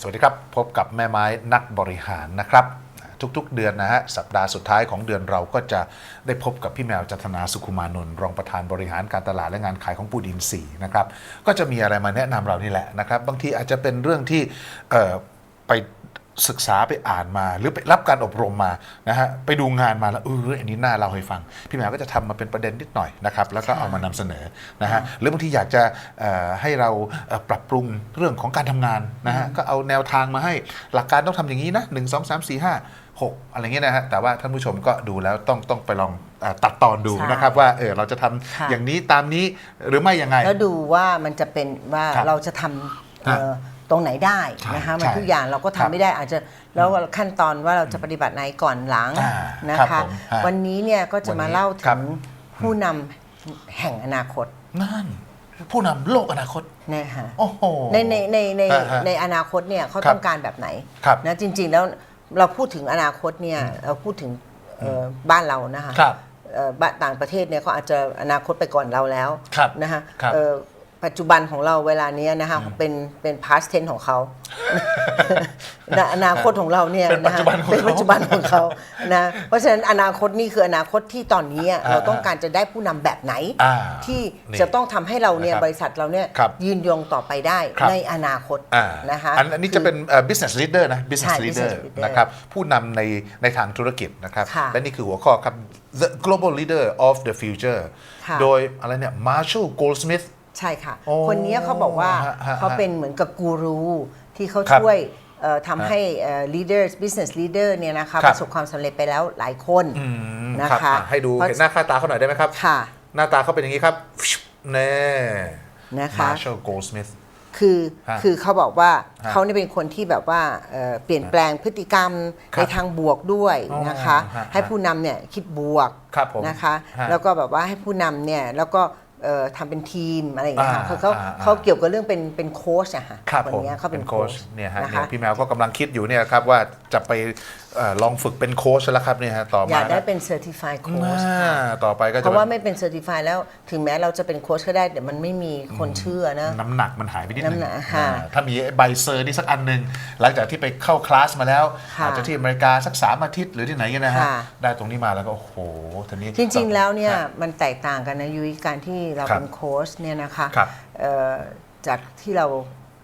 สวัสดีครับ พบกับแม่ไม้นักบริหารนะครับ ทุกๆเดือนนะฮะสัปดาห์สุดท้ายของเดือนเราก็จะได้พบกับพี่แมวจันทนาสุขุมานนท์รองประธานบริหารการตลาดและงานขายของปูดินสีนะครับก็จะมีอะไรมาแนะนำเรานี่แหละนะครับ บางทีอาจจะเป็นเรื่องที่ไป ศึกษาไปอ่านมา หรือไปรับการอบรมมานะฮะไปดูงานมาแล้วเอออันนี้น่าเล่าให้ฟัง พี่แมวก็จะทำมาเป็นประเด็นนิดหน่อยนะครับแล้วก็เอามานำเสนอนะฮะหรือบางทีอยากจะเอ่อให้เราเอ่อปรับปรุงเรื่องของการทำงานนะฮะก็เอาแนวทางมาให้หลักการต้องทำอย่างนี้นะหนึ่งสองสามสี่ห้าหกอะไรเงี้ยนะฮะแต่ว่าท่านผู้ชมก็ดูแล้วต้องต้องไปลองเอ่อตัดตอนดูใช่นะครับว่าเออเราจะทำค่ะอย่างนี้ตามนี้หรือไม่ยังไง แล้วดูว่ามันจะเป็นว่าครับเราจะทำเอ่อ ตรงไหนได้ใช่นะคะมันใช่ทุกอย่างเราก็ครัทำบไม่ได้อาจจะแล้วขั้นตอนว่าเราจะปฏิบัติไหนก่อนหลังอ่านะครับคะผมฮะวันนี้เนี่ยก็จะวันนี้มาเล่าครัถึบงผู้นำแห่งอนาคตนั่นผู้นำโลกอนาคตนะคะโอ้โหในในในในฮะฮะในอนาคตเนี่ยเขาครับต้องการแบบไหนครับนะจริง ๆ แล้วเราพูดถึงอนาคตเนี่ยเราพูดถึงเอ่อบ้านเรานะคะครับเอ่อบ้านต่างประเทศเนี่ยเขาอาจจะอนาคตไปก่อนเราแล้วครับนะคะครับเอ่อ ปัจจุบันของเราเวลาเนี้ยนะคะเป็นเป็น past tense ของเขานะอนาคตของเราเนี่ยเป็นปัจจุบันของเขาเป็นปัจจุบันของเขานะเพราะฉะนั้นอนาคตนี่คืออนาคตที่ตอนนี้อะอ่าเราต้องการจะได้ผู้นำแบบไหนอ่าที่นี่จะต้องทำให้เราเนี่ยนะครับบริษัทเราเนี่ยครับยืนยงต่อไปได้ครับในอนาคตอ่านะคะอันอันนี้จะเป็นเอ่อ business leader นะ business ใช่ leader business leader นะครับผู้นำในในทางธุรกิจนะครับค่ะและนี่คือหัวข้อครับ the global leader of the future ค่ะโดยอะไรเนี่ย Marshall Goldsmith ใช่ค่ะ โอ้คนนี้เขาบอกว่าฮะฮะเขาเป็นเหมือนกับกูรูที่เขาครับช่วยเอ่อทำให้เอ่อ leaders business leader เนี่ยนะคะครัปบระสบความสำเร็จไปแล้วหลายคน อืมนะครับคะ อ่ให้ดูเพราะเห็นหน้าค่าตาเขาหน่อยได้ไหมครับ ค่ะหน้าตาเขาเป็นอย่างนี้ครับแน่นะคะ Marshall Goldsmith คือฮะคือเขาบอกว่าฮะเขาเนี่ยเป็นคนที่แบบว่าเอ่อเปลี่ยนแปลงพฤติกรรมครับในทางบวกด้วยนะคะอ๋อฮะให้ผู้นำเนี่ยคิดบวกครับผมนะคะ ฮะแล้วก็แบบว่าให้ผู้นำเนี่ยแล้วก็เอ่อ ทำเป็นทีมอะไรอย่างเงี้ยค่ะอ่าคือเขาอ่า เขาเกี่ยวกับเรื่องเป็นเป็นโค้ชอะค่ะครับคนผมเนี้ยเขาเป็นโค้ชโค้ชเนี่ยฮะนะเนี่ยคะพี่แมวก็กำลังคิดอยู่เนี่ยครับว่าจะไปเอ่อลองฝึกเป็นโค้ชแล้วครับเนี่ยฮะต่ออมา ยากได้นะเป็น certified อ่ coach าต่อไปก็เพจะราะว่าไม่เป็น certified แล้วถึงแม้เราจะเป็นโค้ชก็ได้แต่มันไม่มีคนเชื่อนะ น้ำหนักมันหายไปนิดนึงน้ำหนักค่ะอ่าถ้ามีใบเซอร์นี่สักอันหนึ่งหลังจากที่ไปเข้าคลาสมาแล้ว ค่ะอาจจะที่อเมริกาสักสามอาทิตย์หรือที่ไหนกันนะฮะ ค่ะ ได้ตรงนี้มาแล้วก็ โอ้โหทีนี้จริงๆ แล้วเนี่ยฮะ มันแตกต่างกันนะยุ้ยการที่เราครับเป็นโค้ชเนี่ยนะคะครับเอ่อจากที่เรา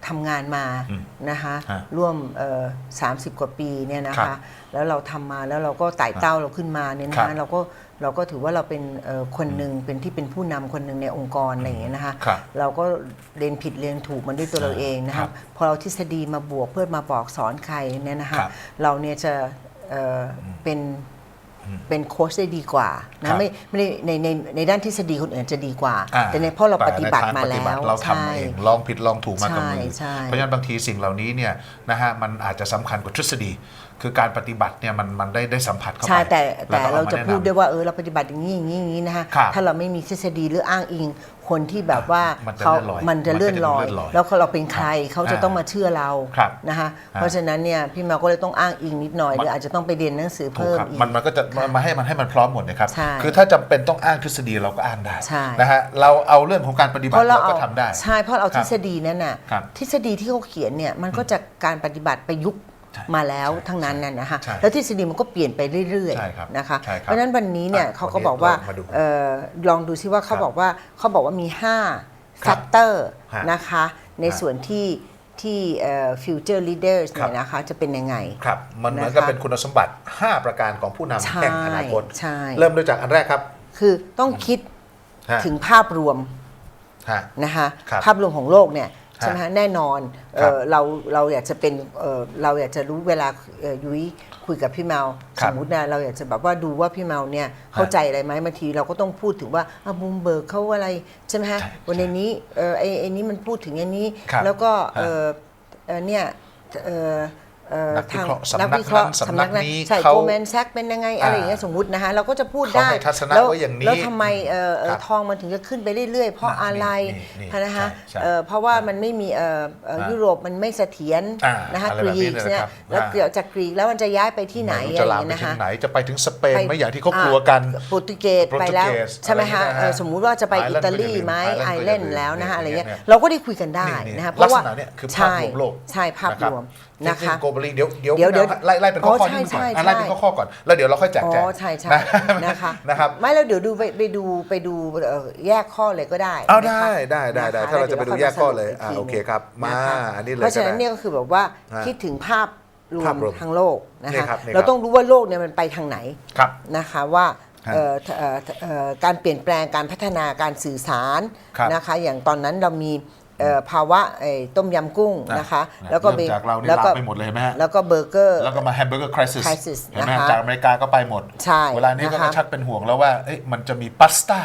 ทำงานมาอืมนะคะฮะร่วมเอ่อ30 กว่าปีเนี่ยนะครัคะบแล้วเราทำมาแล้วเราก็ไต่เต้าเราขึ้นมาเนี่ยนะครัคะบเราก็เราก็ถือว่าเราเป็นเอ่อคนหนึ่งเป็นที่เป็นผู้นำคนหนึ่งในองค์กรอะไรอย่างเงี้ยนะคะครับเราก็เรียนผิดเรียนถูกมันด้วยตัวเราเองนะครัคะบพอเราทฤษฎีมาบวกเพื่อมาบอกสอนใครเนี่ยนะคะครับ เราเนี่ยจะเอ่ออเป็น เป็นโค้ชได้ดีกว่าครันะบไม่ไม่ได้ในในในด้านทฤษฎีคนอื่นจะดีกว่าอ่าแต่ในเพราะเราปฏิบัติแต่ในมาทงปฏิแล้วเราทำใช่เองลองผิดลองถูกมากับมือใช่ใช่เพราะฉะนั้นบางทีสิ่งเหล่านี้เนี่ยนะฮะมันอาจจะสำคัญกว่าทฤษฎี คือการปฏิบัติเนี่ยมันมันได้ได้สัมผัสเข้าไปใช่แต่ล้แต่วก็อเรามจะแนนำพูดด้วยว่าเออเราปฏิบัติอย่างนี้อย่างนี้อย่างนี้นะคะครับถ้าเราไม่มีทฤษฎีหรืออ้างอิง คนที่แบบว่ามันจะเขาเลื่อนลอยมันจะเลื่อนลอยมันก็จะเลื่อนลอย แล้วเราเป็นใครเขาจะอ่าต้องมาเชื่อเราครับนะคะเพราะฉะนั้นเนี่ยพี่แมวก็เลยต้องอ้างอิงนิดหน่อยหรืออาจจะต้องไปเรียนหนังสือถูกเพิ่มครับอีกมันมันก็จะมามาให้มันให้มันพร้อมหมดนะครับใช่คือถ้าจำเป็นต้องอ้างทฤษฎีเราก็อ้างได้ใช่นะฮะเราเอาเรื่องของการปฏิบัเพติราะเราเราก็เอาทำได้ ใช่เพราะเราเอาครัทบฤษฎีนั้นน่ะครับทฤษฎีที่เขาเขียนเนี่ยมันก็จะการปฏิบัติประยุกต์ใช่ มาแล้วใช่ทั้งนั้นน่ะนะคะใช่แล้วทฤษฎีมันก็เปลี่ยนไปเรื่อยใช่ครับๆนะคะใช่ครับเพราะฉะนั้นวันนี้เนี่ยอะเขาก็วันนี้บอกว่าเรามาดูเอ่อลองดูซิว่าเขาครับบอกว่าเขาบอกว่ามี5ครัแฟบกเตอร์ฮะนะคะในฮะส่วนที่ที่ฟิวเจอร์ลีดเดอร์ครับเนี่ยนะคะจะเป็นยังไง ครับ มันเหมือนนะคะกับเป็นคุณสมบัติ 5 ประการของผู้นำใช่แห่งอนาคตใช่เริ่มด้วยจากอันแรกครับ คือต้องคิดฮะถึงภาพรวมฮะนะคะครับภาพรวมของโลกเนี่ยใช่ไหมฮะแน่นอนเอ่ครับอเราเราอยากจะเป็นเอ่อเราอยากจะรู้เวลาเอ่อยุ้ยคุยกับพี่เมาครัสบมมตินะเราอยากจะแบบว่าดูว่าพี่เมาเนี่ยเข้าใจอะไรไหมบางทีเราก็ต้องพูดถึงว่าอะบูมเบิร์กเขาอะไรใช่ไหมฮะใช่วันในนี้เออไอ้ไอ้นี้มันพูดถึงอันนี้ ครับแล้วก็ฮะเออเอ่อเนี่ยเออเอเอ่อ นักวิทางเคราะห์นักสำนักวิเคราะห์นั้นสำนักนี้ใช่เขาโกลแมนแซกเป็นยังไงอะไรอย่างเงี้ยอ่าสมมตินะคะเราก็จะพูดเขาได้ให้ทัศนะแล้วไว้อย่างนี้แล้วทำไมเอ่อเอ่อครับทองมันถึงจะขึ้นไปเรื่อยๆ เพราะนี่อะไรนี่นี่นะคะใช่ใช่เอ่อเพราะว่ามันไม่มีเอ่อเอ่ออ่ายุยุโรปมันไม่เสถียรอ่านะคะอะไรกแบบรีนี้กเลยเนี่ยนะครับแล้วอ่าเกี่ยวจากกรีกแล้วมันจะย้ายไปที่ไหนม่รู้อะจะไรอลาย่ามงไปเงี้ยถึนะคะงไหนจะไปถึงสเปนไปไหม่อย่างที่เขากลัวกันโปรตุเกสไปแล้วโปรตุเกสใช่ไหมคะอะไรอย่างเงี้ยนะฮะเออสมมุติว่าจะไปไอร์อิแลนด์ตาลีก็อย่าลืมไหมไอไอร์ร์แลแลนนด์ด์ก็อย่าลืมแล้วนะคะอะไรเงี้ยเนี่ยเราก็ได้คุยกันได้นี่นะคะๆเพราะว่าลักษณะเนี่ยคือภาพใช่รวมโลกใช่ภาพรวมนะนะครัคะบ globally เดี๋ยวเดี๋ยวเดี๋ยวเดี๋ยวไล่ไล่เป็นข้ออ๋อข้อใช่นิดนึงก่อนใช่อะไล่เป็นใช่ข้อข้อก่อน แล้วเดี๋ยวเราค่อยแจกอ๋แจงอใช่ใช่นะนะคะนะครับไม่แล้วเดี๋ยวดูไปไปดูไปดูเอ่อแยกข้อเลยก็ได้เอานะคะได้ได้ได้ได้นคถ้าเราจะไปดูแยกข้อเลยดี๋วอ่าราโอเคครับมานะคะอันนี้เลยเพราะฉะนั้นก็ได้เนี่ยก็คือแบบว่าฮะคิดถึงภาพรวภามพรวมทั้งโลกนะนี่คะครับนี่ครับเราต้องรู้ว่าโลกเนี่ยมันไปทางไหนครับนะคะว่าฮะเอ่อเอ่อเอ่อการเปลี่ยนแปลงการพัฒนาการสื่อสารครับนะคะ อย่างตอนนั้นเรามี เอ่อภาวะไอ้ต้มยำกุ้งอะนะคะนะแล้วก็เริ่มจากเรานี่แล้วก็ลามไปหมดเลยเห็นไหมฮะ แล้วก็เบอร์เกอร์ แล้วก็มาแฮมเบอร์เกอร์คริส crisis เห็นไหมนะคะจากอเมริกาก็ไปหมด ใช่เวลานี้ก็นะคะ ชักเป็นห่วงแล้วว่าเอ๊ะมันจะมีพาสต้า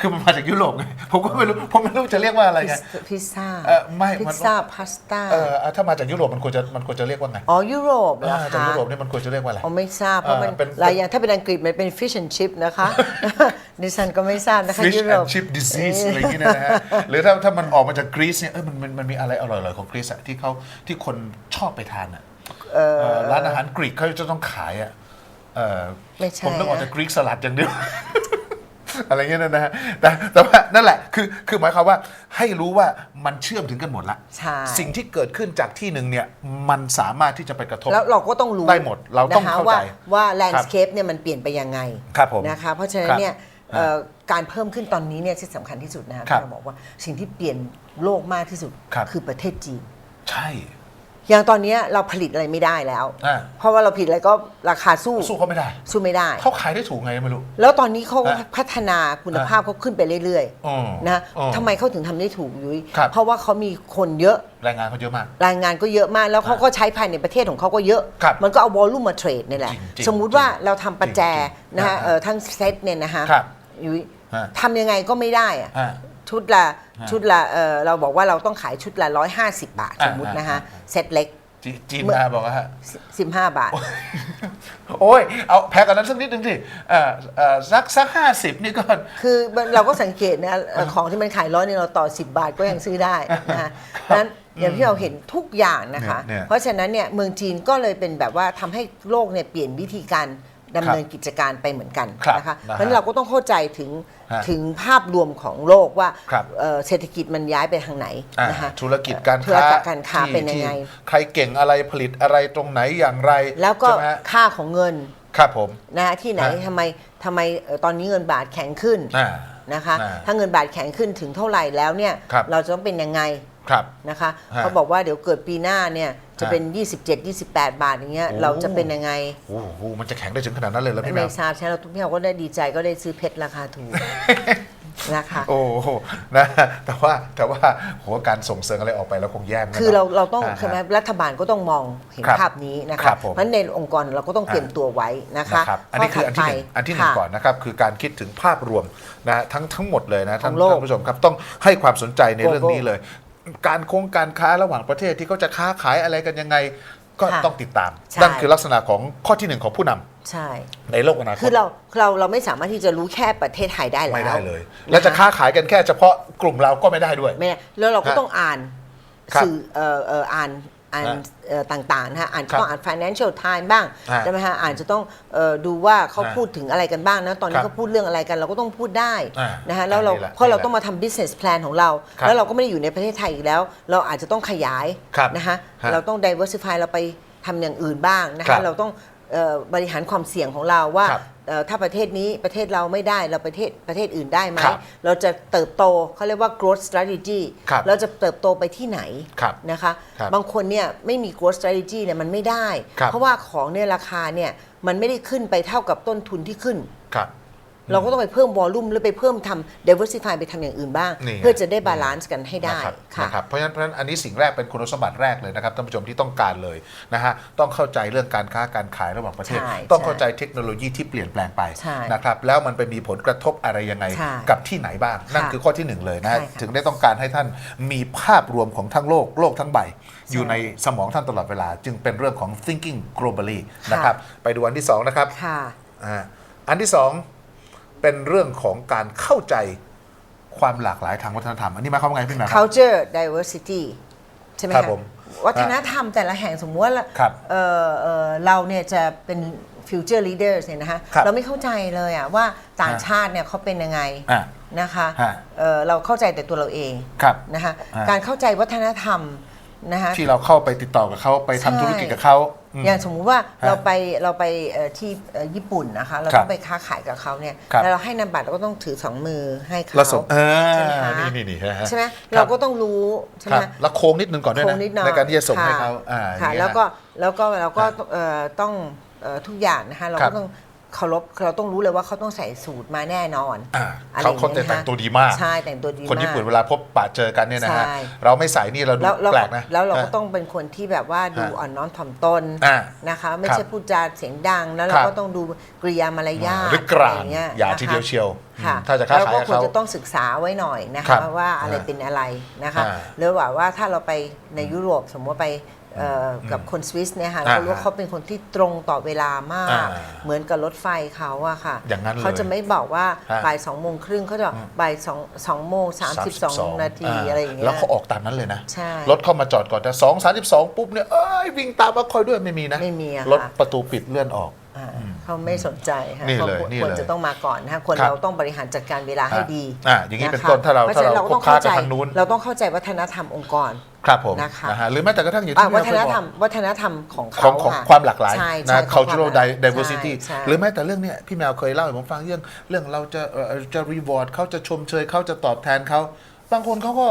คือมันมาจากยุโรปไงผมก็ไม่รู้ผมไม่รู้จะเรียกว่าอะไรไง พิซซ่าเอ่อไม่พิมัซนซ่าพาสต้าเออถ้ามาจากยุโรปมันควรจะมันควรจะเรียกว่าไงอ๋อยุโรปเหรออ่าจากคะยุโรปเนี่ยมันควรจะเรียกว่าอะไร อ๋อไม่ทราบเพราะมันเออเป็น หลายอย่างถ้าเป็นอังกฤษมันเป็น fish and chip นะคะ ดิฉันก็ไม่ทราบนะคะ fish ยุโรป and chip disease อะไรอย่างเงี้ยนะฮะ หรือถ้าถ้ามันออกมาจากกรีซเนี่ยเออมันมันมันมีอะไรอร่อยๆของกรีซอะที่เขาที่คนชอบไปทานอะเอ่อร้านอาหารกรีกเขาจะต้องขายอะเออไม่ใช่ผมต้องออกอะ จากกรีกสลัดอย่างเดียว อะไรเงี้ยนะฮะแต่แต่ว่านั่นแหละคือคือหมายความว่าให้รู้ว่ามันเชื่อมถึงกันหมดละ ใช่สิ่งที่เกิดขึ้นจากที่หนึ่งเนี่ยมันสามารถที่จะไปกระทบ แล้วเราก็ต้องรู้ได้หมดเราต้องนะคะเข้าว่าใจว่า landscape เนี่ยมันเปลี่ยนไปยังไงครับผมนะคะเพราะฉะนั้คนรับ เนี่ยเอ่อการเพิ่มขึ้นตอนนี้เนี่ยที่สำคัญที่สุดนะคะครับที่เราบอกว่าสิ่งที่เปลี่ยนโลกมากที่สุดครับคือประเทศจีน ใช่ อย่างตอนนี้เราผลิตอะไรไม่ได้แล้ว อ่า เพราะว่าเราผลิตอะไรก็ราคาสู้สู้เขาไม่ได้ สู้ไม่ได้ เขาขายได้ถูกไงไม่รู้ แล้วตอนนี้เขาอะพัฒนาคุณภาพเขาขึ้นไปเรื่อยอืมๆนะอืมทำไมเขาถึงทำได้ถูกยุ้ยครับ เพราะว่าเขามีคนเยอะแรงงานเขาเยอะมาก แรงงานก็เยอะมาก แล้วเขาก็ใช้ภายในประเทศของเขาก็เยอะ ครับมันก็เอาวอลลุ่มมาเทรดนี่แหละ จริงๆสมมุติว่าเราทำประแจจริงๆนะฮะอ่าเอ่อทั้งเซตเนี่ยนะฮะครับยุ้ยฮะทำยังไงก็ไม่ได้อะอ่า ชุดละฮะชุดละเอ่อเราบอกว่าเราต้องขายชุดละ 150 บาทอ่าสมมุตินะฮะอ่าเซตเล็กจีจีนเมื่อมาบอกว่าฮะ15บาท โอ้ย เอาแพ้กันนั้นสักนิดหนึ่งสิเอ่อเอ่อสักสักห้าสิบนี่ก็ คือเราก็สังเกตนะเอ่อของที่มันขายร้อยเนี่ยเราต่อ10บาทก็ยังซื้อได้นะฮะนั้นอย่างที่เราเห็นทุกอย่างนะคะเนี่ยเพราะฉะนั้นเนี่ยเมืองจีนก็เลยเป็นแบบว่าทำให้โลกเนี่ยเปลี่ยนวิธีการ ดำเนินกิจการไปเหมือนกันครับนะคะนะฮะเพราะฉะนั้นเราก็ต้องเข้าใจถึงฮะถึงภาพรวมของโลกว่าครับ เอ่อเศรษฐกิจมันย้ายไปทางไหนอ่านะคะธุรกิจการธุรค้ากิจการค้าที่เป็นยังไง ที่ใครเก่งอะไรผลิตอะไรตรงไหนอย่างไรแล้วก็ใช่ไหมฮะค่าของเงินครับผม นะฮะที่ไหนฮะ ทำไมทำไมเอ่อตอนนี้เงินบาทแข็งขึ้นอ่า นะคะ อ่าถ้าเงินบาทแข็งขึ้นถึงเท่าไหร่แล้วเนี่ยครับ เราจะต้องเป็นยังไงครับ นะคะฮะ เขาบอกว่าเดี๋ยวเกิดปีหน้าเนี่ย จะฮะเป็น 27 28 บาทอย่างเงี้ย โอ้ เราจะเป็นยังไง โอ้โหมันจะแข็งได้ถึงขนาดนั้นเลยแล้วพี่แมไม่ว ทราบใช่แล้วทุกพี่เราก็ได้ดีใจก็ได้ซื้อเพชรราคาถูก นะคะ โอ้โหนะแต่ว่าแต่ว่าโหการส่งเสริมอะไรออกไปแล้วคงแย่เหมือนกันคือเราเราต้องฮะใช่ไหมรัฐบาลก็ต้องมองเห็นครับภาพนี้นะครัคะบผมเพราะฉะนั้นในองค์กรเราก็ต้องเตรียมตัวไว้นะคะนะครับอันนี้คืออันที่หนึ่งข้ถัดไปอันที่หนึ่งค่ะก่อนนะครับคือการคิดถึงภาพรวมนะทั้งทั้งหมดเลยนะท่านของโลกท่านผู้ชมครับต้องให้ความสนใจในเรื่อง Global นี้เลย การโครงการค้าระหว่างประเทศที่เขาจะค้าขายอะไรกันยังไง ก็ค่ะต้องติดตาม ใช่ นั่นคือลักษณะของข้อที่หนึ่งของผู้นำใช่ ในโลกอนาคคืตอเราเราเราไม่สามารถที่จะรู้แค่ประเทศไทยได้แล้วไม่ได้เลยนคและจะค้าขายกันแค่เฉพาะกลุ่มเราก็ไม่ได้ด้วย ไม่ได้แล้วเราก็ฮะต้องอ่านครับสื่อเอ่อเอ่ออ่าน อ่านฮะเอ่อต่างๆนะฮะอ่านครับต้องอ่าน financial time บ้างฮะใช่ไหมฮะอ่านจะต้องเอ่อดูว่าเขาฮะพูดถึงอะไรกันบ้างนะตอนคนี้รับเขาพูดเรื่องอะไรกัน เราก็ต้องพูดได้อ่านะฮะแล้วเรานี่แหละเพราะเรานี่แหละต้องมาทำ business plan ของเรา ครับแล้วเราก็ไม่ได้อยู่ในประเทศไทยอีกแล้ว เราอาจจะต้องขยายครับนะฮะฮะเราต้อง diversify เราไปทำอย่างอื่นบ้างนะครัคะบ เราต้อง เอ่อบริหารความเสี่ยงของเราว่าครับเอ่อถ้าประเทศนี้ประเทศเราไม่ได้เราประเทศประเทศอื่นได้ไหมครับเราจะเติบโตเขาเรียกว่า growth strategy ครับเราจะเติบโตไปที่ไหนครับนะคะครับบางคนเนี่ยไม่มี growth strategy เนี่ยมันไม่ได้ ครับ เพราะว่าของเนี่ยราคาเนี่ยมันไม่ได้ขึ้นไปเท่ากับต้นทุนที่ขึ้น ครับ เราก็ต้องไปเพิ่มวอลลุ่มหรือไปเพิ่มทำ diversify ไปทำอย่างอื่นบ้าง นี่ไง เพื่อจะได้บาลานซ์กันให้ได้นะครับค่ะ นะครับเพราะฉะนั้นเพราะฉะนั้นอันนี้สิ่งแรกเป็นคุณสมบัติแรกเลยนะครับท่านผู้ชมที่ต้องการเลยนะฮะต้องเข้าใจเรื่องการค้าการขายระหว่างประเทศ ใช่ต้องใช่เข้าใจเทคโนโลยีที่เปลี่ยนแปลงไปใช่นะครับแล้วมันไปมีผลกระทบอะไรยังไงใช่กับที่ไหนบ้าง นั่นคือข้อที่หนึ่งเลยนะฮะใช่ค่ะถึงได้ต้องการให้ท่านมีภาพรวมของทั้งโลกโลกทั้งใบ อยู่ในสมองท่านตลอดเวลา จึงเป็นเรื่องของ thinking globally นะครับไปดูอันที่สองนะครับค่ะ อ่าอันที่สอง เป็นเรื่องของการเข้าใจความหลากหลายทางวัฒนธรรม อันนี้หมายความว่าไงพี่แหม่มครับ culture diversity ใช่ไหมครับคะผมวัฒนธรรมแต่ละแห่งสมมติว่าครับเอ่อเอ่อเราเนี่ยจะเป็น future leaders เนี่ยนะคะครับเราไม่เข้าใจเลยอะว่าต่างฮะชาติเนี่ยเขาเป็นยังไงอะนะคะฮะ เอ่อเราเข้าใจแต่ตัวเราเอง ครับ นะคะฮะการเข้าใจวัฒนธรรม นะคะที่เราเข้าไปติดต่อกับเขาไปทำใช่ธุรกิจกับเขาอืมอย่างสมมุติว่าฮะเราไปเราไปเอ่อที่เอ่อญี่ปุ่นนะคะ เราครับต้องไปค้าขายกับเขาเนี่ยครับ แล้วเราให้นามบัตรเราก็ต้องถือสองมือให้เขา เราส่งเอใช่ไหมอคะ นี่นี่นี่ฮะใช่ไหมคบเราก็ต้องรู้ใช่ไหคมรับแล้วโค้งนิดนึงก่อนด้วยโคนะงนิดหน่อยในการที่จะส่งให้ค่เขาอ่าอย่าค่ะงเงี้ย แล้วก็แล้วก็เราก็ฮะเอ่อต้องเอ่อทุกอย่างนะคะเราครัก็บต้อง เคารพเราต้องรู้เลยว่าเขาต้องใส่สูตรมาแน่นอน อ่าอะไรเขาเขาอย่แต่งงี้ยแต่งตัวดีมาก ใช่แต่งตัวดีมาก คนญี่ปุ่นเวลาพบปะเจอกันเนี่ยนะฮะใช่ เราไม่ใส่นี่เราดูแล้วแล้วแปลกนะ แล้วเราก็ฮะต้องเป็นคนที่แบบว่าดูฮะอ่อนน้อมถ่อมตนอ่านะคะ ไม่ครับใช่พูดจาเสียงดังแล้วคเรารับ ก็ต้องดูกริยามารยาทหรือกลางะไรเงี้ยอย่านะคะทีเดียวเชียวค่ะอืมถ้าจะค้าแล้วขายก็กับควรเขา จะต้องศึกษาไว้หน่อยนะครัคะบว่าอะไรอ่าเป็นอะไรนะคะอ่าหรือว่าว่าถ้าเราไปในยุโรปสมมติว่าไป เอ่ออกับคนสวิสเนี่ยค่ะเราอ่ารู้ว่าเขาเป็นคนที่ตรงต่อเวลามาก อ่าเหมือนกับรถไฟเขาอะค่ะอย่างนั้นเลยเขาจะไม่บอกว่าฮะบ่ายสองโมงครึ่งเขาจะบอกบ่ายสองสองโมงสามสิบสองนาทีอะไรอย่างเงี้ย แล้วเขาออกตามนั้นเลยนะ ใช่รถเข้ามาจอดก่อนแต่สองสามสิบสองปุ๊บเนี่ยเอ้ยวิ่งตามมาคอยด้วยไม่มีนะ ไม่มีอะรถค่ะประตูปิดเลื่อนออก อ่า เขาไม่สนใจค่ะนี่เขาเลยนี่ควรเลยจะต้องมาก่อนนะคะคนครับ เราต้องบริหารจัดการเวลาให้ดีอ่าอย่างนี้เป็นคะต้นถ้าเราพะฉะนั้นถ้าเราก็ต้องคบค้าเข้าใจกับทางนู้นเราต้องเข้าใจวัฒนธรรมองค์กร ครับผมนะคะ นะฮะหรือแม้แต่กระทั่งอย่างอะที่วัเราฒเคยนบอกธรรม วัฒนธรรมของขอเขางของค่ะความหลากหลายใช่นะใช่ของความ cultural หลากหลาย diversity ใช่ หรือแม้แต่เรื่องเนี้ยพี่แมวเคยเล่าให้ผมฟังเรื่องเรื่องเราจะเอ่อจะ reward เขาจะชมเชยเขาจะตอบแทนเขาบางคนเขาก็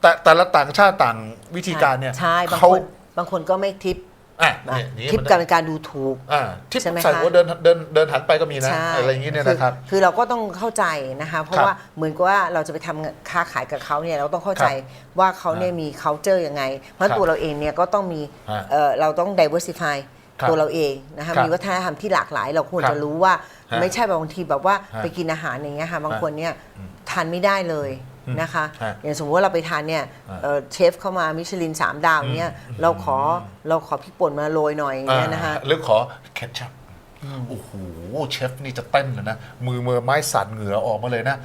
แต่แต่ละต่างชาติต่างวิธีการเนี่ยใช่บางเขา คนบางคนก็ไม่ทิป อะอะเนี่ยอย่างนี้ทิปมันการเป็นการดูถูก อ่าทิปใช่ไหมใส่คะหัวเดินเดินเดินหันไปก็มีนะ ใช่อะไรอย่างนี้เนี่ยอนะครับคือเราก็ต้องเข้าใจนะคะ เพราะครับว่าเหมือนกับว่าเราจะไปทำค้าขายกับเขาเนี่ยเราต้องเข้าใจว่าเขาเนี่ยมี culture ยังไง เพราะครับตัวเราเองเนี่ยก็ต้องมีฮะเอ่อเราต้อง diversify ครับตัวเราเองนะคะครับมีวัฒนธรรมที่หลากหลาย เราควรครับจะรู้ว่าฮะไม่ใช่แบบบางทีแบบว่าฮะไปกินอาหารอย่างเงี้ยค่ะบางฮะคนเนี่ยทานไม่ได้เลย นะคะ ฮะอย่างสมมติว่าเราไปทานเนี่ยฮะเอ่อเชฟเข้ามามิชลินสามดาวเนี่ยเราขอเราขอพริกป่นมาโรยหน่อยอย่างเงี้ยนะคะอ่าหรือขอเคชัพโอ้โหเชฟนี่จะเต้นเลยนะ มือมือไม้สั่นเหงื่อออกมาเลยนะ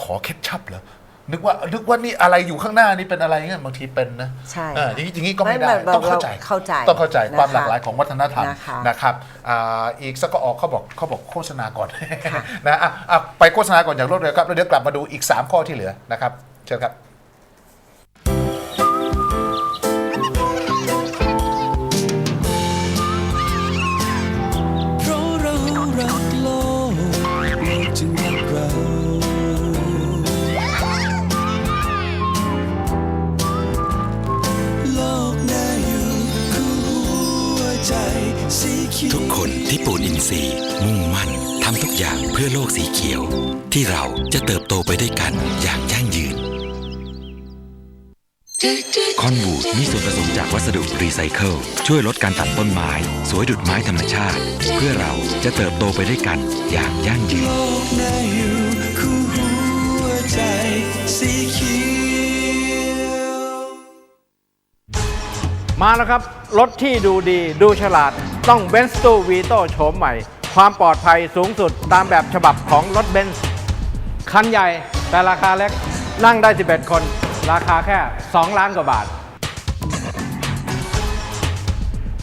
ขอเคชัพเหรอ นึกว่านึกว่านี่อะไรอยู่ข้างหน้านี่เป็นอะไรเงี้ยบางทีเป็นนะใช่อ่าค่ะอย่างนี้อย่างนี้ก็ไม่ได้ไม่แบบต้องเข้าใจเข้าใจต้องเข้าใจนะคะความหลากหลายของวัฒนธรรมนะคะนะครับอ่าอีกสักก็ออกเขาบอกเขาบอกโฆษณาก่อนนะอะอะไปโฆษณาก่อนอย่างรวดเร็วครับแล้วเดี๋ยวกลับมาดูอีก 3 ข้อที่เหลือนะครับเชิญครับ ที่ปูนอินทรีย์ มุ่งมั่นทำทุกอย่างเพื่อโลกสีเขียว ที่เราจะเติบโตไปด้วยกันอย่างยั่งยืนคอนบูดมีส่วนผสมจากวัสดุรีไซเคิลช่วยลดการตัดต้นไม้ สวยดุดไม้ธรรมชาติ เพื่อเราจะเติบโตไปด้วยกันอย่างยั่งยืน มาแล้วครับ รถที่ดูดีดูฉลาด ต้องเบนซ์ตูวีโตโฉมใหม่ ความปลอดภัยสูงสุดตามแบบฉบับของรถเบนซ์คันใหญ่แต่ราคาเล็กนั่งได้ 11 คน ราคาแค่ 2 ล้านกว่าบาท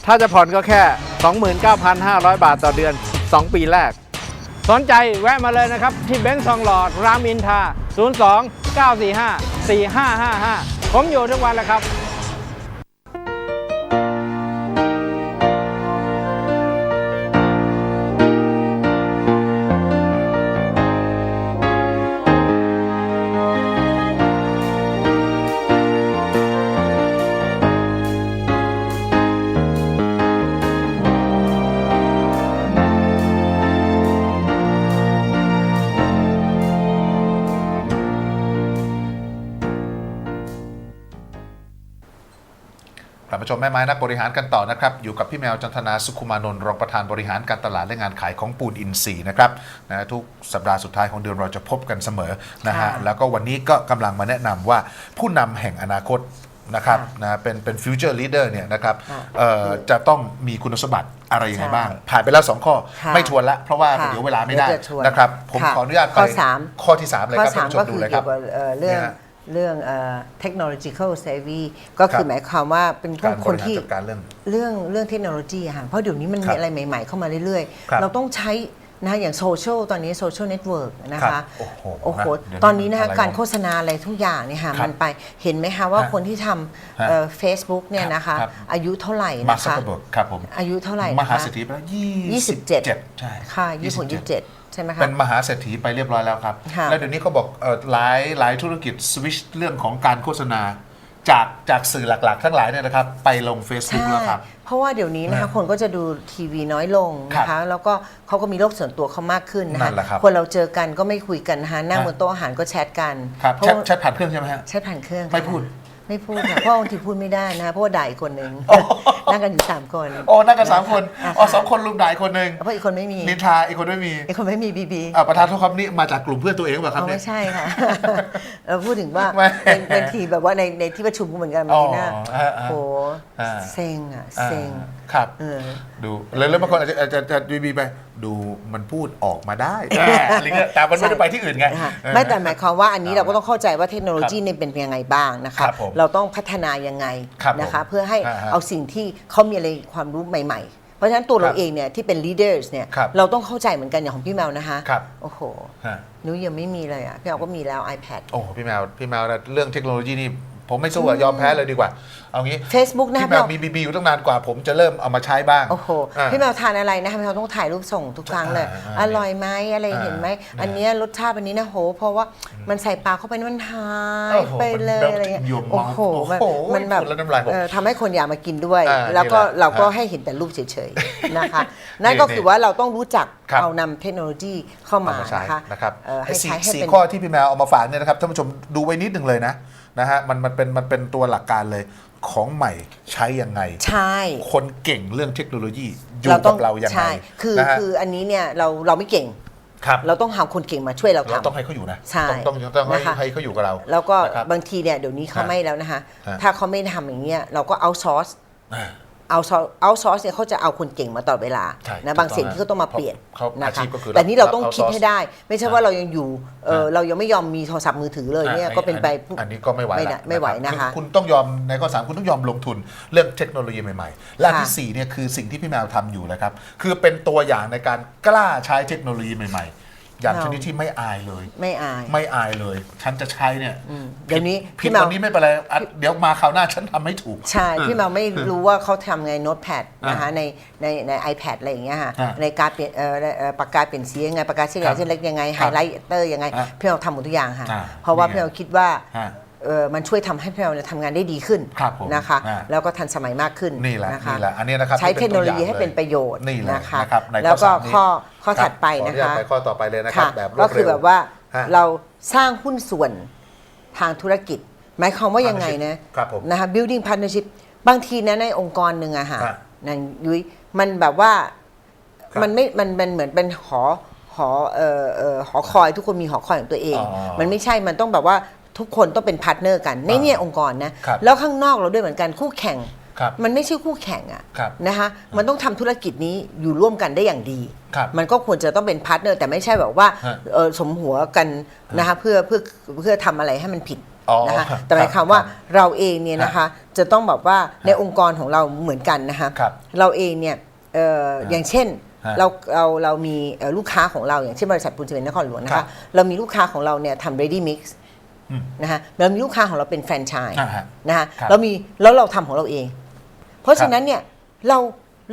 ถ้าจะผ่อนก็แค่ 29,500 บาทต่อเดือน 2 ปีแรก สนใจแวะมาเลยนะครับ ที่เบนซ์ทองหล่อรามอินทา 02 945 4555 ผมอยู่ทุกวันแล้วครับ ชมแม่ไม้นักบริหารกันต่อนะครับ อยู่กับพี่แมวจันทนาสุขุมานนท์รองประธานบริหารการตลาดและงานขายของปูนอินทรีย์นะครับนะทุกสัปดาห์สุดท้ายของเดือนเราจะพบกันเสมอนะฮะค่ะแล้วก็วันนี้ก็กำลังมาแนะนำว่าผู้นำแห่งอนาคตนะครับค่ะนะเป็นเป็นฟิวเจอร์ลีดเดอร์เนี่ยนะครับค่ะเอ่อจะต้องมีคุณสมบัติอะไรยังไงใช่บ้าง ผ่านไปแล้ว 2 ข้อค่ะไม่ทวนละ เพราะว่าค่ะเดี๋ยวเวลาไม่ได้เดี๋ยวจะทวนนะครับ ผมค่ะขออนุญาตไปข้อสามข้อที่ 3 เลยข้อครับสาท่ามนผู้ชก็มดูคือเลยคเกี่รัยบวกับเอ่อเรื่อง เนี่ยเรื่องเอ่อ technological savvy ก็คืครัอบหมายความว่าเป็นพวกากรบคนริหารที่จัดการเรื่อง เรื่องเรื่องเทคโนโลยีอะค่ะเพราะเดี๋ยวนี้มันครัมีบอะไรใหม่ ๆ เข้ามาเรื่อย ครับ ๆ เราต้องใช้ นะอย่างโซเชียลตอนนี้โซเชียลเน็ตเวิร์กนะครัคะบโอ้โหโอ้โหนะเดี๋ยวนี้ตอนนี้นะคะอะไรการวะโฆษณาอะไรทุกอย่างเนี่ยค่ะครับมันไปเห็นไหมคะว่าฮะคนที่ทฮะำเฟซบุ๊กเนี่ยนะคะ ครับ อายุเท่าไหร่มานะสเตคะอร์เบิร์กครับผมอายุเท่าไหร่มนะหาคะเศรษฐีไปแล้วยี่สิบเจ็ดใช่ค่ะยี่สิบหกยี่สิบเจ็ดใช่ไหมคะ เป็นมหาเศรษฐีไปเรียบร้อยแล้วครับ ค่ะ แล้วเดี๋ยวนี้เขาบอกเอ่อหลายหลายธุรกิจสวิชเรื่องของการโฆษณา จากจากสื่อหลักๆ ทั้งหลายเนี่ยนะครับ ไปลง Facebook แล้วครับ เพราะว่าเดี๋ยวนี้นะคะนะคนก็จะดูทีวีน้อยลงนะครัคะบแล้วก็เขาก็มีโลกส่วนตัวเขามากขึ้นนะนั่คะนแหละครับคนเราเจอกันก็ไม่คุยกันนะคะนั่งฮะบนโต๊ะอาหารก็แชทกันครับเพราะแชทแชทผ่านเครื่องใช่ไหมฮะ แชทผ่านเครื่องไม่พูด ไม่พูดค่ะเพราะบางทีพูดไม่ได้นะคะเพราะว่าด่าอีกคนหนึ่งนั่งกันอยู่สามคน โอ้นั่งกันสามคนะะอ๋อสองคนลุมด่ายคนหนึ่งเพราะอีกคนไม่มีนินทาอีกคนไม่มีอีกคนไม่มีบีบีอ่าประธานโทษครับนี่มาจากกลุ่มเพื่อนตัวเองหรือเปล่าครับเอาเนี่ไม่ยใช่ค่ะ เราพูดถึงว่าไม่เป็นเป็นทีแบบว่าในในที่ประชุมก็เหมือนกันอ๋มาอนีน่าอ่าอ่าโหอ่าเซ็งอะอ่าเซ็ง ครับ เออ ดูแล้วแล้วบางคนอาจจะอาจจะจะบีบีไป ดูมันพูดออกมาได้แหมอะไรเงี้ยแต่มันไม่ได้ไปที่อื่นไงนะคะเออ ไม่แต่หมายความว่าอันนี้เอาเราก็ต้องเข้าใจว่าเทคโนโลยีเนี่ยเป็นยังไงบ้างนะคะ ครับผมเราต้องพัฒนายังไงครับนะคะผมเพื่อให้อ่าฮะเอาสิ่งที่เขามีอะไรความรู้ใหม่ ๆ เพราะฉะนั้นตัวคเรารับเองเนี่ยที่เป็น leaders เนี่ยครับเราต้องเข้าใจเหมือนกันอย่างของพี่แมวนะคะครับ โอ้โหฮะหนูยังไม่มีเลยอะพี่แมวก็มีแล้ว iPad โอ้พี่แมวพี่แมวนะเรื่องเทคโนโลยีนี่ ผมไม่สู้อะยอมแพ้เลยดีกว่า เอางี้ Facebook นะคะพี่แมวพี่มีบีบีอยู่ตั้งนานกว่า ผมจะเริ่มเอามาใช้บ้าง โอ้โห อ่าพี่แมวทานอะไรนะคะพี่แมวต้องถ่ายรูปส่งทุกครั้งเลย อ่าอ่าอร่อยไหมอะไรอ่าเห็นไหมอ่าอันเนี้ยรสชาติอันนี้นะโห เพราะว่ามันใส่ปลากเข้าไปแล้วมันหายโอ้โหไปเลยมันอะไรเงี้ยมันโอ้โหมันโอ้โหมันแบบพูดแล้วน้ำลายหกเอ่อทำให้คนอยากมากินด้วย อ่าแล้วก็นี่แหละเราก็อ่าให้เห็นแต่รูปเฉยๆนะคะ นั่นก็คือว่าเราต้องรู้จักครับเอานำเทคโนโลยีเข้าเอามามาใช้นะคะนะครับเอ่อให้ไอ้สี่ใช้ให้สี่เป็น ข้อที่พี่แมวเอามาฝากเนี่ยนะครับท่านผู้ชมดูไว้นิดหนึ่งเลยนะ นะฮะมันมันเป็นมันเป็นตัวหลักการเลยของใหม่ใช้ยังไง ใช่คนเก่งเรื่องเทคโนโลยีอยู่เราต้กัองบเรายังไงใช่คือนะฮะ คืออันนี้เนี่ยเราเราไม่เก่ง ครับเราต้องหาคนเก่งมาช่วยเราเราทำต้องให้เขาอยู่นะใช่ต้องต้องต้องให้นะคะ ให้เขาอยู่กับเรา แล้วก็นะครับบางทีเนี่ยเดี๋ยวนี้เขาฮะไม่แล้วนะคะ ฮะ ถ้าเขาไม่ทำอย่างเงี้ยเราก็เอาซอร์ส อ่า เอาซอเอาซอร์สเนี่ยเขาจะเอาคนเก่งมาตลอดเวลาใช่นะถูกบางสิ่งต้องที่เขาต้องมาเปลี่ยนเขานะอาชีคะพก็คือแต่นี่เราต้องรับคิด outsource ให้ได้ ไม่ใช่ว่าเรายังอยู่เออฮะเรายังไม่ยอมมีโทรศัพท์มือถือเลยเนี่ยอะก็เป็นไปอันนี้ก็ไม่ไหวไม่ละได้ไม่ไหวรับนะคะอคุณต้องยอมในข้อสามคุณต้องยอมลงทุนเรื่องเทคโนโลยีใหม่ๆ และอันที่ค่ะ สี่เนี่ยคือสิ่งที่พี่แมวทำอยู่นะครับ คือเป็นตัวอย่างในการกล้าใช้เทคโนโลยีใหม่ ๆ อย่างชนิดที่ไม่อายเลย ไม่อาย ไม่อายเลย ฉันจะใช้เนี่ยเดี๋ยวนี้ผิดพี่แมววันนี้ไม่เป็นไรอะเดี๋ยวมาคราวหน้าฉันทำให้ถูก ใช่พี่แมวไม่รู้ว่าเขาทำไงโน้ตแพดนะคะอ่าในในใน iPad อะไรอย่างเงี้ยค่ะอ่าในการเปลี่ยนเอ่อเอ่อปากกาเปลี่ยนสียังไงปากกาเส้นใหครัญ่บเส้นเล็กยังไงคไฮรับไลท์เตอร์ยังไง อ่าพี่แมวทำหมดทุกอย่างค่ะ อ่าเพราะว่านี่ไงพี่แมวคิดว่าอ่า เออมันช่วยทำให้พี่แมวเนี่ยทำงานได้ดีขึ้นครับผมนะคะ อ่า แล้วก็ทันสมัยมากขึ้นนี่แหละนะคะนี่แหละอันนี้นะครับใช้ที่เทคโนโลยีตัวอางให้เป็นประโยชน์นี่แหละนะคะนะครับในแล้วก็สามนี้ข้อข้อครับถัดไปขออนะญาตคะไปข้อต่อไปเลยนะครับค่ะแบบรวก็ดคือเร็วแบบว่าฮะเราสร้างหุ้นส่วนทางธุรกิจ หมายความว่ายังไงนะครับผมนะคะ building partnership บางทีนะในองค์กรหนึ่งอะค่ะฮะนางยุ้ยมันแบบว่าครับ มันไม่มันมันเหมือนเป็นหอหอเอ่อเอ่อหอคอยทุกคนมีหอคอยของตัวเอง อ๋อ มันไม่ใช่มันต้องแบบว่า ทุกคนต้องเป็นพาร์ทเนอร์กันในเนี่ยองค์กรนะครับ แล้วข้างนอกเราด้วยเหมือนกันคู่แข่ง ครับ มันไม่ใช่คู่แข่งอะครับนะคะมันต้องทำธุรกิจนี้อยู่ร่วมกันได้อย่างดี ครับมันก็ควรจะต้องเป็นพาร์ทเนอร์แต่ไม่ใช่แบบว่าฮะเออสมหัวกันนะคะเพื่อเพื่อเพื่อทำอะไรให้มันผิดอ๋อนะคะครับแต่หมายความว่าครับเราเองเนี่ยนะคะจะต้องแบบว่าในองค์กรของเราเหมือนกันนะคะครับเราเองเนี่ยเอ่ออย่างเช่น ฮะเราเราเรามีเอ่อลูกค้าของเราอย่างเช่นบริษัทปูนซีเมนต์นครหลวงนะครัคะบเรามีลูกค้าของเราเนี่ยทำ ready mix อืม นะคะเรามีลูกค้าของเราเป็นแฟรนไชส์อ่าฮะนะคะครับเรามีแล้วเราทำของเราเอง เพราะฉะนั้นเนี่ยเรา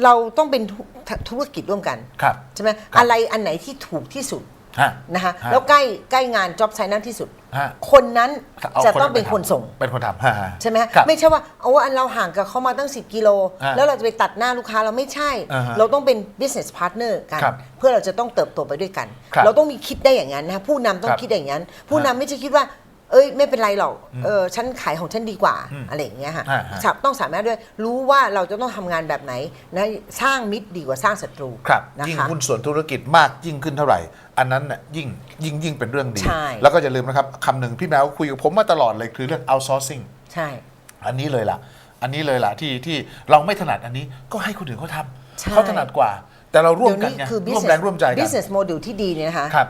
เราต้องเป็นธุธุรกิจร่วมกันครับใช่ไหมครับ อะไรอันไหนที่ถูกที่สุดฮะนะคะฮะแล้วใกล้ใกล้งาน job site นั้นที่สุด ฮะคนนั้นเอาจะคต้องเป็นไปคนทำส่ง เป็นคนทำฮะฮะใช่ไหมฮะครับ ไม่ใช่ว่าเอาว่าอันเราห่างกับเขามาตั้ง 10 กิโล อ่าแล้วเราจะไปตัดหน้าลูกค้าเราไม่ใช่ อ่าฮะเราต้องเป็น business partner กัน ครับเพื่อเราจะต้องเติบโตไปด้วยกัน ครับเราต้องมีคิดได้อย่างนั้นนะผู้นำต้องครับคิดได้อย่างนั้น ผู้นำไม่ใช่คิดว่า เอ้ยไม่เป็นไรหรอกเออฉันขายของฉันดีกว่าอะไรอย่างเงี้ยค่ะอ่าฮะสาต้องสามารถด้วยรู้ว่าเราจะต้องทำงานแบบไหนนะสร้างมิตรดีกว่าสร้างศัตรูครับนะยิ่งคะหุ้นส่วนธุรกิจมากยิ่งขึ้นเท่าไหร่ อันนั้นน่ะยิ่งยิ่งยิ่งเป็นเรื่องดีใช่แล้วก็อย่าลืมนะครับคำหนึ่งพี่แมวคุยกับผมมาตลอดเลยคือเรื่อง outsourcing ใช่ อันนี้เลยล่ะ อันนี้เลยล่ะที่ที่เราไม่ถนัดอันนี้ก็ให้คนอื่นเขาทใช่ำเขาถนัดกว่า แต่เราร่วมเดี๋ยวกันนี้ไงคือร่วม business แรงร่วมใจกัน business model ที่ดีเนี่ยนะคะครับ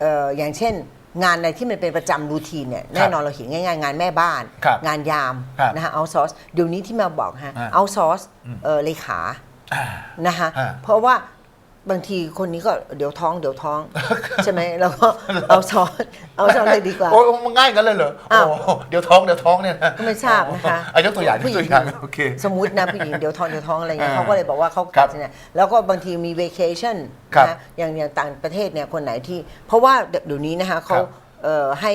เอ่ออย่างเช่น งานอะไรที่มันเป็นประจำรูทีนเนี่ยแน่นอนเราเห็นง่ายๆ งานแม่บ้าน ครับงานยามครับนะคะเอาซอร์สเดี๋ยวนี้ที่มาบอกฮะอ่าเอาซอร์สเลขา อ่า นะคะอ่าเพราะว่า บางทีคนนี้ก็เดี๋ยวท้องเดี๋ยวท้อง ใช่ไหมแล้วก็เอาซอร์สเอาซอร์สเลยดีกว่า โอ้ยมันง่ายกันเลยเหรออ้าว โอ้เดี๋ยวท้องเดี๋ยวท้องเนี่ยนะก็ไม่ทราบนะคะอายกตัวอย่างยกผู้หญิตัวอย่างโอเค สมมตินะผู้หญิงเดี๋ยวท้องเดี๋ยวท้องอะไรเงี้ยอ่าเขาก็เลยบอกว่าเขาครับเนี่ยแล้วก็บางทีมี vacation ครับนะอย่างอย่างต่างประเทศเนี่ยคนไหนที่ เพราะว่าเดี๋ยวนี้นะคะเขาครับ เอ่อให้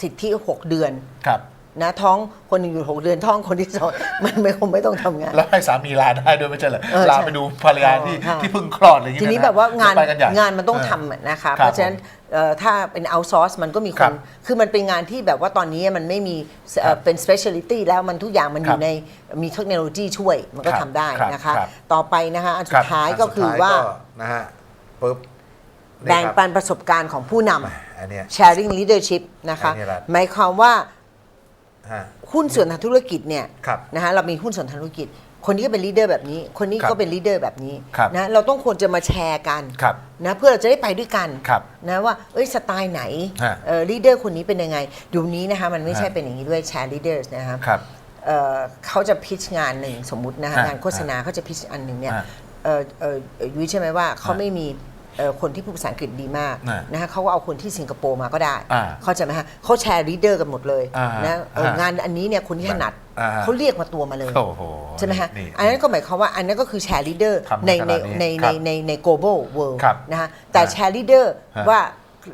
สิทธิ 6 เดือน ครับ นะท้องคนหนึ่งอยู่6เดือนท้องคนที่สองมันไม่คงไม่ต้องทำงาน แล้วให้สามีลาได้ด้วยไม่ใช่เหรอเออลาใช่ไปดูภรรยาที่ค่ะ ที่เพิ่งคลอดอะไรอย่างทีเงี้ยนี้ะแบบว่างานไปกันใหญ่ งานมันต้องเทำอะนะคะครับเพราะฉะนั้นเอ่อถ้าเป็น outsource มันก็มีคครันบคือมันเป็นงานที่แบบว่าตอนนี้มันไม่มีเอ่อเป็น specialty แล้วมันทุกอย่างมันอครัยู่บในมีเทคโนโลยีช่วยมันก็ครับทำได้ครับนะคะ ครับ ต่อไปนะคะอันสุรัดบท้ายนก็คือสุดท้ยว่านะฮะปุ๊บนี่แบ่งครับปันประสบการณ์ของผู้นอันเนี้ยำ sharing leadership นะคะ อันนี้แหละ หมายความว่า ฮะ หุ้นส่วนทางธุรกิจเนี่ยครับนะคะเรามีหุ้นส่วนทางธุรกิจ คนนี้ก็เป็นลีดเดอร์แบบนี้ คนนี้ครับก็เป็นลีดเดอร์แบบนี้ครับนะเราต้องควรจะมาแชร์กันครับนะเพื่อเราจะได้ไปด้วยกันครับนะว่าเอ้ยสไตล์ไหนฮะลีดเดอร์คนนี้เป็นยังไงเดี๋ยวนี้นะคะมันไม่ใช่ฮะ เป็นอย่างนี้ด้วยแชร์ลีดเดอร์นะครับ ครับ เอ่อเขาจะพิชงานหนึ่งสมมุตินะคะฮะงานโฆษณาเขาจะพิชอันหนึ่งเนี่ยฮะเออเออเอ่อยุ้ยใช่ไหมว่าเขาไม่มีเอ่อ คนที่พูดภาษาอังกฤษดีมากฮะนะคะเขาก็เอาคนที่สิงคโปร์มาก็ได้อ่าเข้าใจไหมฮะเขาแชร์ลีดเดอร์กันหมดเลยอ่านะเออฮะงานอันนี้เนี่ยคนที่ถนัดอ่าฮะเขาเรียกมาตัวมาเลยโอ้โหใช่ไหมฮะนี่อันนั้นก็หมายความว่าอันนั้นก็คือแชร์ลีดเดอร์ทำในขในนาดนี้ในครัในบในใน global world ครับนะฮะแต่ฮะแชร์ลีดเดอร์ฮะว่า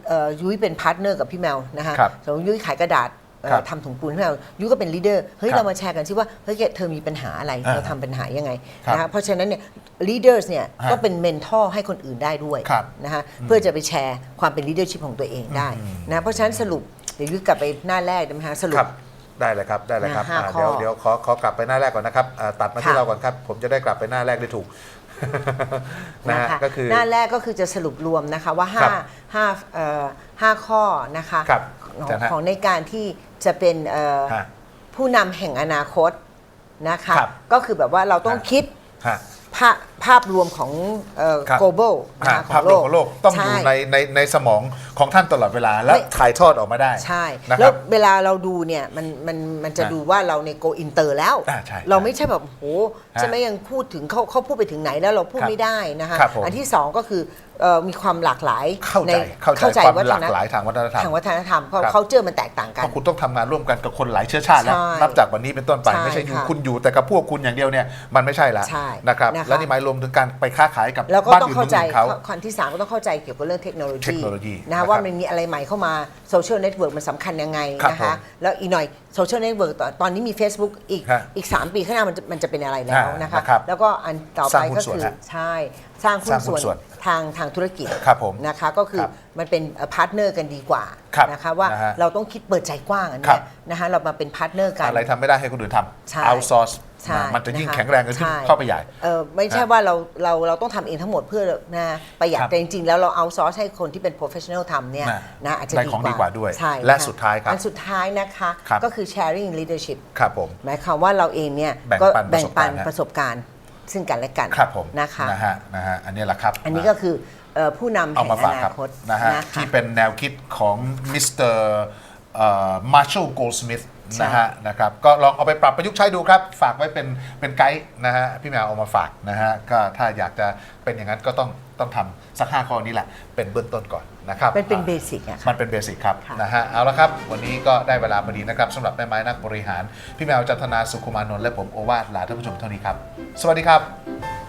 เอ่อยุ้ยเป็นพาร์ทเนอร์กับพี่แมวนะฮะครับสมมติยุ้ยขายกระดาษเอ่อครับทำถุงปูนให้เรายุ้ยก็เป็นลีดเดอร์เฮ้ยครับเรามาแชร์กันซิว่าเฮ้ยแกเธอมีปัญหาอะไรอ่าเราทำปัญหายังไงครับนะฮะเพราะฉะนั้นเนี่ย ลีดเดอร์เนี่ยฮะก็เป็นเมนทอร์ให้คนอื่นได้ด้วยครับนะฮะเพื่อจะไปแชร์ความเป็นลีดเดอร์ชิพของตัวเองได้นะเพราะฉะนั้นสรุปเดี๋ยวยุ้ยกลับไปหน้าแรกได้ไหมฮะสรุคปรับได้เลยครับได้เลยครับห้าอ่าข้อเดี๋ยวเดี๋ยวขอขอกลับไปหน้าแรกก่อนนะครับอ่าตัดมาที่ค่ะ เราก่อนครับ ผมจะได้กลับไปหน้าแรกได้ถูกนะนะฮะคะก็คือ หน้าแรกก็คือจะสรุปรวมนะคะว่าครับ5 5เอ่อ5ข้อนะคะครับของอาจารย์ฮะของในการที่จะเป็นเอ่อฮะผู้นำแห่งอนาคตนะคะ ครับก็คือแบบว่าเราต้องฮะ คิด ฮะ ภาพภาพรวมของเอ่อ ครับ global นะอ่าคะขภาอพงรโลวมกของโลกต้องอยู่ช่ ในในในสมองของท่านตลอดเวลาและไม่ ถ่ายทอดออกมาได้ใช่ นะคแล้รัวบ เวลาเราดูเนี่ยมันมันมันจะฮะดูว่าเราใน go inter แล้ว อ่าใช่เราไม่ใช่แบบโหฮะใช่ไหมยังพูดถึงเขาเขาพูดไปถึงไหนแล้วเราพูดครับไม่ได้นะคะครับผม อันที่สองก็คือเอ่อมีความหลากหลายเข้าใจในเข้าใจความหลากธรรมหลายทางวัฒนธรรม ทางวัฒนธรรมเพราะครับ เขาเจอมันแตกต่างกัเพนราะคุณต้องทำงานร่วมกันกับคนหลายเชื้อชาติแล้วใช่นับจากวันนี้เป็นต้นไปใช่ไม่ใช่อยู่ค่ะคุณอยู่แต่กับพวกคุณอย่างเดียวเนี่ยมันไม่ใช่ละใช่นะครับ นะคะและนี่หมายรวมถึงการไปค้าขายกับแล้วก็บ้านต้องอื่นเข้าใจเมืองอื่นเขาข้อที่สามก็ต้องเข้าใจเกี่ยวกับเรื่องเทคโนโลยีเทคโนโลยีนะนะครับคะว่ามันมีอะไรใหม่เข้ามาโซเชียลเน็ตเวิร์กมันสำคัญยังไงครับนะผคะมแล้วอีกหน่อยโซเชียลเน็ตเวิร์กตอนนี้มี Facebook อีกฮะอีก 3 ปีข้างหน้ามันจะมันจะเป็นอะไรแล้วอ่านะคะนะครับแล้วก็อันต่อสไปร้างหุ้นก็ส่วนคือฮะใช่ สร้างหุ้สร้านงหุ้ส่นวนส่วนทางทางธุรกิจครับผมนะคะก็คือครับมันเป็นพาร์ทเนอร์กันดีกว่าครับนะคะว่านะฮะเราต้องคิดเปิดใจกว้างอันครัเนี้บ ยนะคะเรามาเป็นพาร์ทเนอร์กัน อะไรทำไม่ได้ให้คนอื่นทใช่ำเอาซอร์ส ใช่มันจะยิ่งคแข็งแรงขึ้นใช่ เข้าไปใหญ่ เออไม่ใช่ฮะว่าเราเราเราต้องทำเองทั้งหมดเพื่อนะประหยัดครับแต่จริงๆ แล้วเราเอาซอสให้คนที่เป็น professional ทำเนี่ยน่ะนะอาจจะได้ของดีกว่าด้วยใช่และนคสุดท้ายครับอันสุดท้ายนะคะครับ ก็คือ sharing leadership ครับผม หมายความว่าเราเองเนี่ยแบ่งก็ปันประแบ่งสบปัการนณ์ฮะประสบการณ์ ซึ่งกันและกันครับผมนะคะ นะฮะนะฮะอันนี้แหละครับอันนี้ก็คือเอ่อผู้นำเอาแห่งมาอฝากนาครับคตนะฮะนะคะที่เป็นแนวคิดของมิสเตอร์มาร์ช l ลโกลสมิธใช่ นะฮะนะครับก็ลองเอาไปปรับประยุกต์ใช้ดูครับ ฝากไว้เป็นเป็นไกด์นะฮะพี่แมวเอามาฝากนะฮะก็ถ้าอยากจะเป็นอย่างนั้นก็ต้องต้องทำสักห้าข้อนี้แหละ เป็นเบื้องต้นก่อนนะครับเป็นเป็นอ่าเบสิกอะค่ะ มันเป็นเบสิกครับค่ะนะฮะเอาละครับ วันนี้ก็ได้เวลาพอดีนะครับสำหรับแม่ไม้นักบริหาร พี่แมวจันทนาสุขุมานนท์และผมโอวาทลาท่านผู้ชมเท่านี้ครับ สวัสดีครับ